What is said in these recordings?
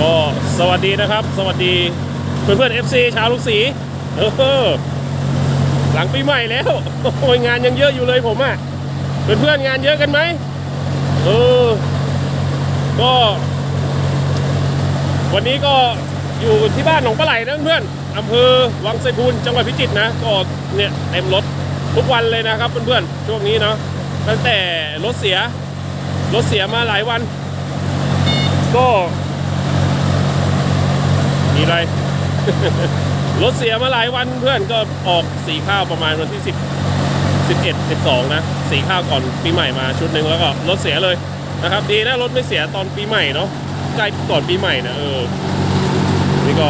ก็สวัสดีนะครับ สวัสดีเพื่อนเพื่อนๆ FC ชาวลูกสีเออหลังปีใหม่แล้วโอ้ยงานยังเยอะอยู่เลยผมอะ่ะเพื่อนเพื่อนงานเยอะกันไหมเออก็ วันนี้ก็อยู่ที่บ้านหนองปลาไหลนะเพื่อนอำเภอวังไซพูนจังหวัดพิจิตรนะก็เนี่ยเต็มรถทุกวันเลยนะครับเพื่อนๆช่วงนี้เนาะตั้งแต่รถเสียรถเสียมาหลายวัน ก็ มีอะไร รถเสียมาหลายวันเพื่อนก็ออกสีข้าวประมาณวันที่10 11 12นะสีข้าวก่อนปีใหม่มาชุดหนึ่งแล้วก็รถเสียเลยนะครับ ดีนะรถไม่เสียตอนปีใหม่เนาะใกล้ก่อนปีใหม่นะเออนี่ก็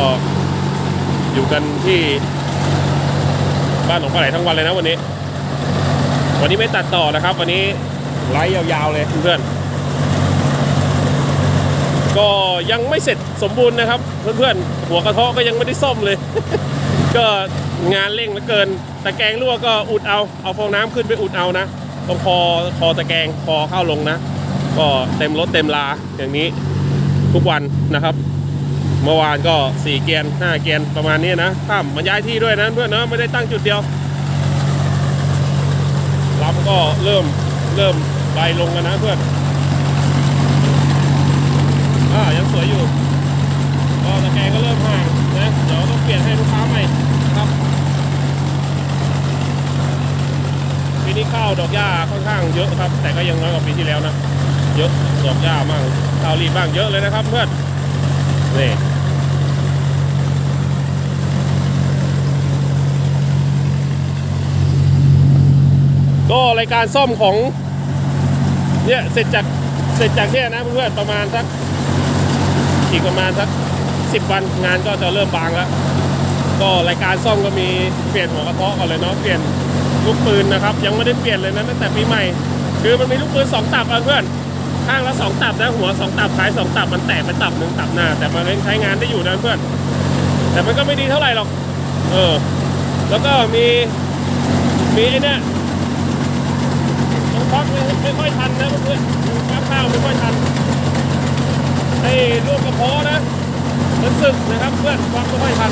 อยู่กันที่บ้านหนองปลาไหลทั้งวันเลยนะวันนี้ วันนี้ไม่ตัดต่อนะครับ วันนี้ไลฟ์ยาวๆเลยเพื่อนๆ ก็ยังไม่เสร็จสมบูรณ์นะครับ เพื่อนๆ หัวกระเทาะก็ยังไม่ได้ซ่อมเลย ก็งานเร่งเหลือเกินตะแกรงรั่วก็อุดเอาเอาฟองน้ำขึ้นไปอุดเอานะตรงคอคอตะแกรงคอเข้าลงนะ ก็เต็มรถเต็มลาอย่างนี้ทุกวันนะครับ เมื่อวานก็ 4 เกียน5เกียนประมาณนี้นะข้ามมันย้ายที่ด้วยนะเพื่อนเนาะไม่ได้ตั้งจุดเดียวลำก็เริ่มเริ่มใบลงกันนะเพื่อน อ่ายังสวยอยู่ก็ตะแกรงก็เริ่มห่างนะเดี๋ยวต้องเปลี่ยนให้ลูกค้าใหม่ครับปีนี้ข้าวดอกหญ้าค่อนข้างเยอะครับ แต่ก็ยังน้อยกว่าปีที่แล้วนะเยอะดอกหญ้าบ้างข้าวรีบบ้างเยอะเลยนะครับ เพื่อนนี่ก็รายการซ่อมของเนี่ยเสร็จจากเสร็จจากเนี่ยนะเพื่อนประมาณสัก อีกประมาณสักสิบวันงานก็จะเริ่มบางแล้ว ก็รายการซ่อมก็มีเปลี่ยนหัวกระเทาะก่อนเลยเนาะเปลี่ยนลูกปืนนะครับ ยังไม่ได้เปลี่ยนเลยนะตั้งแต่ปีใหม่ คือมันมีลูกปืนสองตับอะเพื่อนข้างละสองตับนะหัวสองตับท้ายสองตับมันแตกไปตับหนึ่งตับหน้า แต่มันยังใช้งานได้อยู่นะเพื่อน แต่มันก็ไม่ดีเท่าไหร่หรอก เออ แล้วก็มีมีไอ้เนี่ยต้องพักไม่ไม่ค่อยทันนะเพื่อนพักข้าวไม่ค่อยทัน ไอ้ลูกกระเพาะนะมันสึกนะครับเพื่อนความไม่ค่อยทัน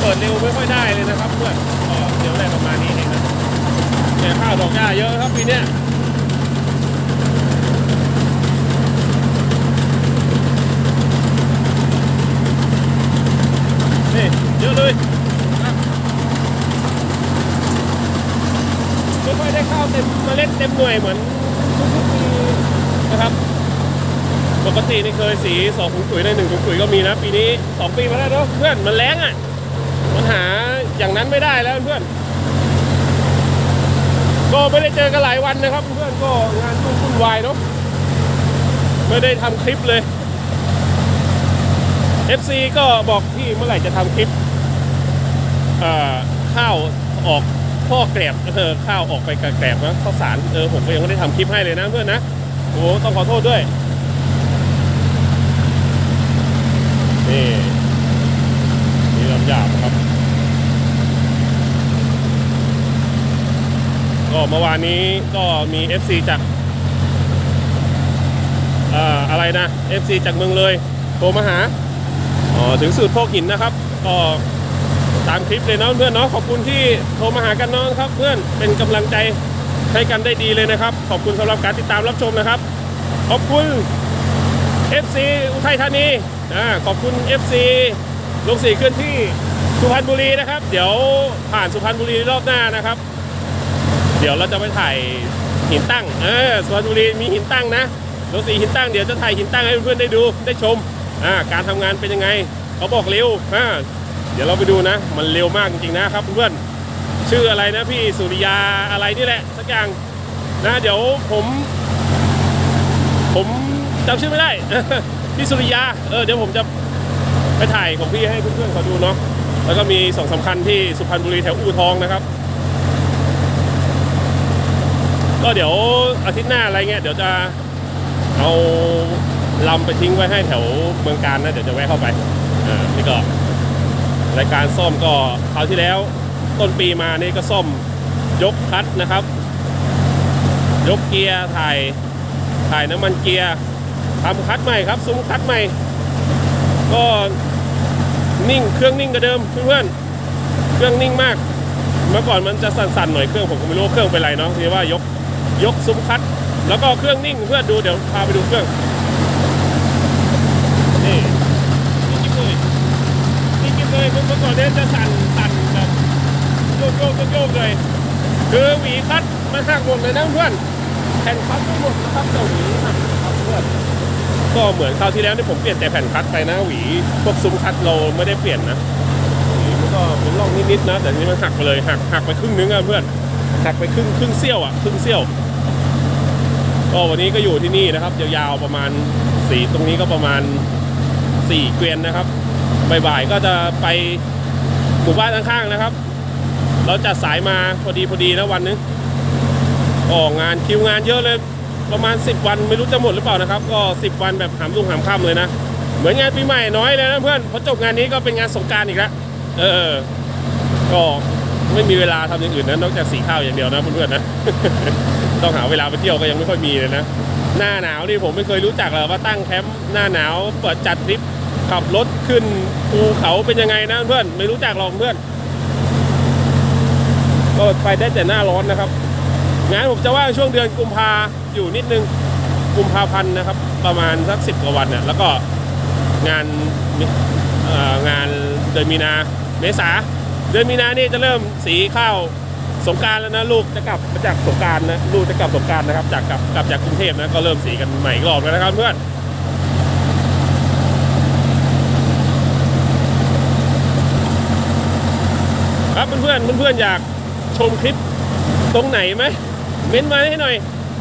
เปิดเร็วไม่ค่อยได้เลยนะครับเพื่อนก็เดี๋ยวได้ประมาณนี้เองนะเนี่ยข้าวดอกหญ้าเยอะครับปีเนี้ยนี่เยอะเลยนะไม่ค่อยได้ข้าวเต็มเมล็ดเต็มหน่วยเหมือนทุกๆปีนะครับ ปกตินี่เคยสีสองถุงปุ๋ยในหนึ่งถุงปุ๋ยก็มีนะ ปีนี้สองปีมาแล้วเนาะเพื่อนมันแรงอะมันหาอย่างนั้นไม่ได้แล้วเพื่อนก็ไม่ได้เจอกันหลายวันนะครับ เพื่อนก็งานยุ่งวุ่นวายเนาะไม่ได้ทำคลิปเลย FC ก็บอกพี่เมื่อไหร่จะทำคลิปเอ่อข้าวออกพ่อแกรบเออข้าวออกไปกแกรบนะข้าวสารเออผมก็ยังไม่ได้ทำคลิปให้เลยนะเพื่อนนะโอ้ต้องขอโทษด้วย นี่นี่ลำหยาบครับ ก็เมื่อวานนี้ก็มี FC จากอ่ออะไรนะ FC จากเมืองเลยโทรมาหาอ๋อถึงสูตรโพกหินนะครับ ก็ตามคลิปเลยเนาะเพื่อนเนาะขอบคุณที่โทรมาหากันเนาะครับ เพื่อนเป็นกำลังใจให้กันได้ดีเลยนะครับ ขอบคุณสำหรับการติดตามรับชมนะครับ ขอบคุณ FC อุทัยธานีอ่าขอบคุณ FC ลงสีเคลื่อนที่สุพรรณบุรีนะครับ เดี๋ยวผ่านสุพรรณบุรีรอบหน้านะครับ เดี๋ยวเราจะไปถ่ายหินตั้งเออสุพรรณบุรีมีหินตั้งนะลงสีหินตั้งเดี๋ยวจะถ่ายหินตั้งให้เพื่อนๆได้ดูได้ชมอ่าการทำงานเป็นยังไง เขาบอกเร็วอ่าเดี๋ยวเราไปดูนะ มันเร็วมากจริงๆนะครับเพื่อนๆชื่ออะไรนะพี่สุริยาอะไรนี่แหละ สักอย่างนะเดี๋ยวผม ผม จำชื่อไม่ได้ พี่สุริยา เออเดี๋ยวผมจะไปถ่ายของพี่ให้เพื่อนๆเขาดูเนาะ แล้วก็มีสองสำคัญที่สุพรรณบุรีแถวอู่ทองนะครับ ก็เดี๋ยวอาทิตย์หน้าอะไรเงี้ยเดี๋ยวจะเอาลำไปทิ้งไว้ให้แถวเมืองการนะเดี๋ยวจะแวะเข้าไปอ่านี่ก็รายการซ่อมก็คราวที่แล้ว ต้นปีมานี่ก็ซ่อมยกคัดนะครับ ยกเกียร์ถ่ายถ่ายน้ำมันเกียร์ ทำคัดใหม่ครับซุ้มคัดใหม่ ก็นิ่งเครื่องนิ่งกว่าเดิมเพื่อนๆเครื่องนิ่งมาก เมื่อก่อนมันจะสั่นๆหน่อยเครื่องผมก็ไม่รู้เครื่องเป็นไรเนาะที่ว่ายกยกซุ้มคัด แล้วก็เครื่องนิ่งเพื่อนดูเดี๋ยวพาไปดูเครื่องนี่นี่กิ๊บเลยนี่กิ๊บเลยเมื่อก่อนเนี่ยจะสั่นสั่นแบบโยกโยกโยกเลยคือหวีคัดมันหักหมดเลยนะเพื่อนแผ่นคัดทั้งหมดนะครับเจ้าหวีหักครับเพื่อน ก็เหมือนคราวที่แล้วที่ผมเปลี่ยนแต่แผ่นคัดไปนะหวี พวกซุ้มคัดเราไม่ได้เปลี่ยนนะนี่มันก็เป็นร่องนิดๆนะ แต่นี่มันหักไปเลยหักหักไปครึ่งนึงอะเพื่อนหักไปครึ่งครึ่งเสี้ยวอะครึ่งเสี้ยวก็วันนี้ก็อยู่ที่นี่นะครับยาวๆประมาณสีตรงนี้ก็ประมาณสี่เกวียนนะครับบ่ายๆก็จะไปหมู่บ้านข้างๆนะครับ เราจัดสายมาพอดีพอดีนะวันนึงออกงานคิวงานเยอะเลย ประมาณ 10 วันไม่รู้จะหมดหรือเปล่านะครับ ก็ 10 วันแบบหามลุงหามค่ำเลยนะ เหมือนงานปีใหม่น้อยเลยนะเพื่อนพอจบงานนี้ก็เป็นงานสงการอีกแล้วเออ ก็ไม่มีเวลาทำอย่างอื่นนะนอกจากสีข้าวอย่างเดียวนะเพื่อนๆนะ ต้องหาเวลาไปเที่ยวก็ยังไม่ค่อยมีเลยนะหน้าหนาวนี่ผมไม่เคยรู้จักเลยว่าตั้งแคมป์หน้าหนาวเปิดจัดทริปขับรถขึ้นภูเขาเป็นยังไงนะเพื่อนไม่รู้จักหรอกเพื่อนก็ไปได้แต่หน้าร้อนนะครับ งานผมจะว่างช่วงเดือนกุมภาอยู่นิดนึงกุมภาพันธ์นะครับ ประมาณสักสิบกว่าวันเนี่ยแล้วก็งานงานเดือนมีนาเมษาเดือนมีนานี่จะเริ่มสีข้าวสงการแล้วนะลูกจะกลับมาจากสงการนะลูกจะกลับสงการนะครับ จากกลับกลับจากกรุงเทพนะก็เริ่มสีกันใหม่อีกรอบแล้วนะครับเพื่อนครับเพื่อนๆเพื่อนอยากชมคลิปตรงไหนไหม เม้นมาให้หน่อย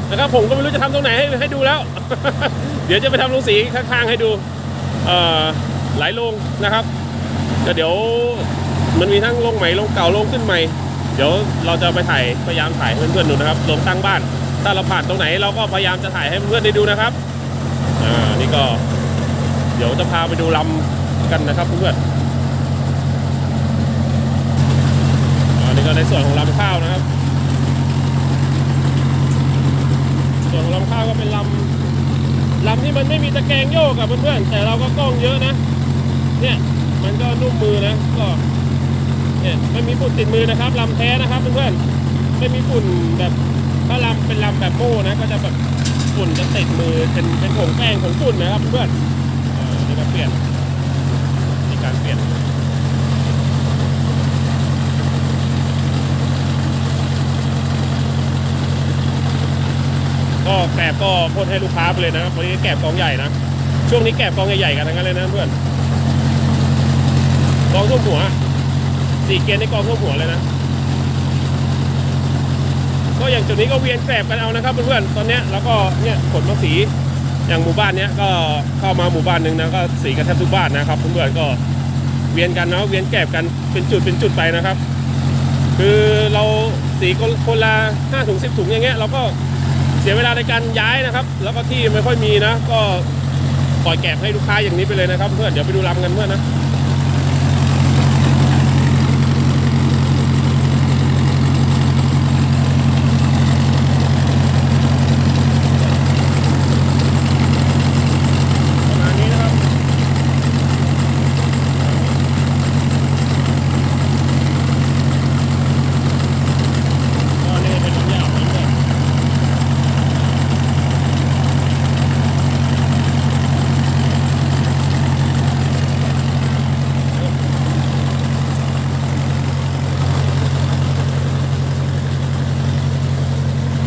นะครับผมก็ไม่รู้จะทำตรงไหนให้ให้ดูแล้ว เดี๋ยวจะไปทำลงสีข้างๆให้ดูเอหลายโรงนะครับก็เดี๋ยวมันมีทั้งโรงใหม่โรงเก่าโรงขึ้นใหม่ เดี๋ยวเราจะไปถ่ายพยายามถ่ายเพื่อนๆดูนะครับโรงตั้งบ้าน ถ้าเราผ่านตรงไหนเราก็พยายามจะถ่ายให้เพื่อนๆได้ดูนะครับอ่านี่ก็เดี๋ยวจะพาไปดูลำกันนะครับเพื่อนๆอันนี้ก็ในส่วนของลำข้าวนะครับ ส่วนของลำข้าวก็เป็นลำลำที่มันไม่มีตะแกรงโยกอะเพื่อนๆแต่เราก็กล้องเยอะนะ เนี่ยมันก็นุ่มมือนะก็เนี่ยไม่มีฝุ่นติดมือนะครับลำแท้นะครับเพื่อนๆไม่มีฝุ่นแบบถ้าลำเป็นลำแบบโม่นะก็จะแบบฝุ่นจะติดมือเป็นเป็นผงแป้งผงฝุ่นนะครับเพื่อนๆเออนี่ก็เปลี่ยนมีการเปลี่ยน ก็แกลบก็พ่นให้ลูกค้าไปเลยนะครับวันนี้แกลบกองใหญ่นะช่วงนี้แกลบกองใหญ่ๆกันทั้งนั้นเลยนะเพื่อนกองท่วมหัวสี่เกณฑ์ในกองท่วมหัวเลยนะก็อย่างจุดนี้ก็เวียนแกลบกันเอานะครับเพื่อนๆตอนนี้แล้วก็เนี่ยขนมาสีอย่างหมู่บ้านเนี้ยก็เข้ามาหมู่บ้านหนึ่งนะก็สีกันแทบทุกบ้านนะครับเพื่อนๆก็เวียนกันเนาะเวียนแกลบกันเป็นจุดเป็นจุดไปนะครับ คือเราสีคนคนละห้าถุงสิบถุงอย่างเงี้ยเราก็ สียเวลาในการย้ายนะครับ แล้วก็ที่ไม่ค่อยมีนะ ก็ปล่อยแกะให้ลูกค้าอย่างนี้ไปเลยนะครับ เพื่อนเดี๋ยวไปดูลำกันเพื่อนนะประมาณนี้นะครับก็นี่เป็นลำยาวนะเพื่อน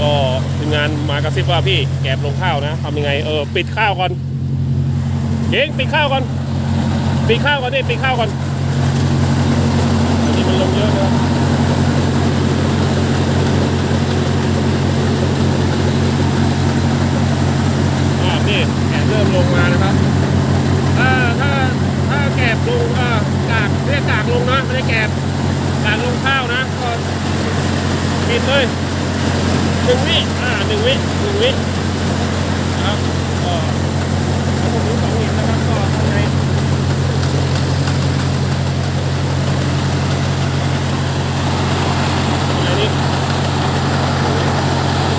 ก็ทีม งานมากระซิบว่าพี่แกบลงข้าวนะทำยังไงเออปิดข้าวก่อนเองปิดข้าวก่อนปิดข้าวก่อนนี่ปิดข้าวก่อนอันนี้มันลงเยอะนะนี่แกบเริ่มลงมานะครับถ้าถ้าถ้าแกบลงอ่ากากเรียกกากลงนะไม่ได้แกบกากลงข้าวนะก็ปิดเลย หนึ่งวิอ่าหนึ่งวิหนึ่งวินะครับก็ทั้งหมดนี้สองหินนะครับก็ข้างในข้างในนี้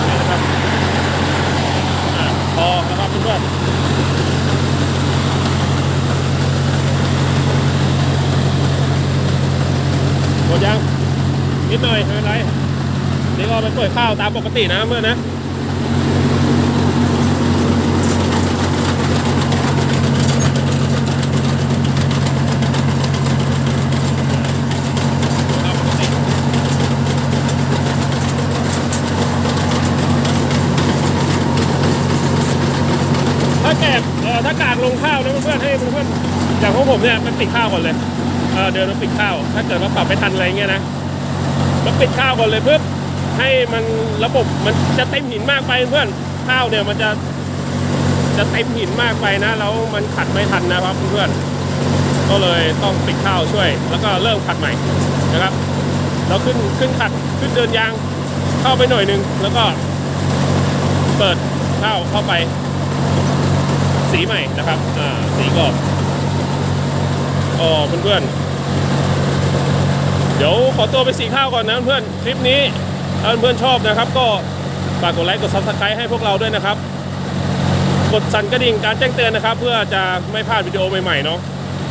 นี่นะครับอ่าพอนะครับเพื่อนๆ หน่อยไม่เป็นไรนี่ก็ไป เปิดข้าวตามปกตินะเพื่อนะถ้าแกบเออถ้ากากลงข้าวนะเพื่อนๆให้เพื่อนๆอย่างของผมเนี่ยมันปิดข้าวก่อนเลยเเดินมาปิดข้าว ถ้าเกิดว่าปรับไม่ทันอะไรเงี้ยนะแล้วปิดข้าวก่อนเลยเพื่อ ให้มันระบบมันจะเต็มหินมากไปเพื่อนข้าวเนี่ยมันจะจะเต็มหินมากไปนะแล้วมันขัดไม่ทันนะครับเพื่อนก็เลยต้องปิดข้าวช่วย แล้วก็เริ่มขัดใหม่นะครับเราขึ้นขึ้นขัดขึ้นเดินยางเข้าไปหน่อยนึงแล้วก็เปิดข้าวเข้าไป สีใหม่นะครับอ่าสีกรอบอ๋อเพื่อนๆเดี๋ยวขอตัวไปสีข้าวก่อนนะเพื่อนคลิปนี้ ถ้าเพื่อนชอบนะครับ ก็ฝากกดไลค์กดซับสไครต์ให้พวกเราด้วยนะครับ กดสั่นกระดิ่งการแจ้งเตือนนะครับ เพื่อจะไม่พลาดวิดีโอใหม่ๆเนาะ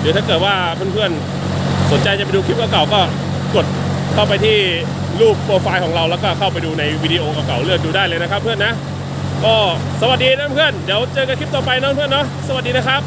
เดี๋ยวถ้าเกิดว่าเพื่อนๆสนใจจะไปดูคลิปเก่าๆก็กดเข้าไปที่รูปโปรไฟล์ของเราแล้วก็เข้าไปดูในวิดีโอเก่าๆเลือกดูได้เลยนะครับ เพื่อนนะก็สวัสดีนะเพื่อนเดี๋ยวเจอกันคลิปต่อไปนะเพื่อนเนาะสวัสดีนะครับ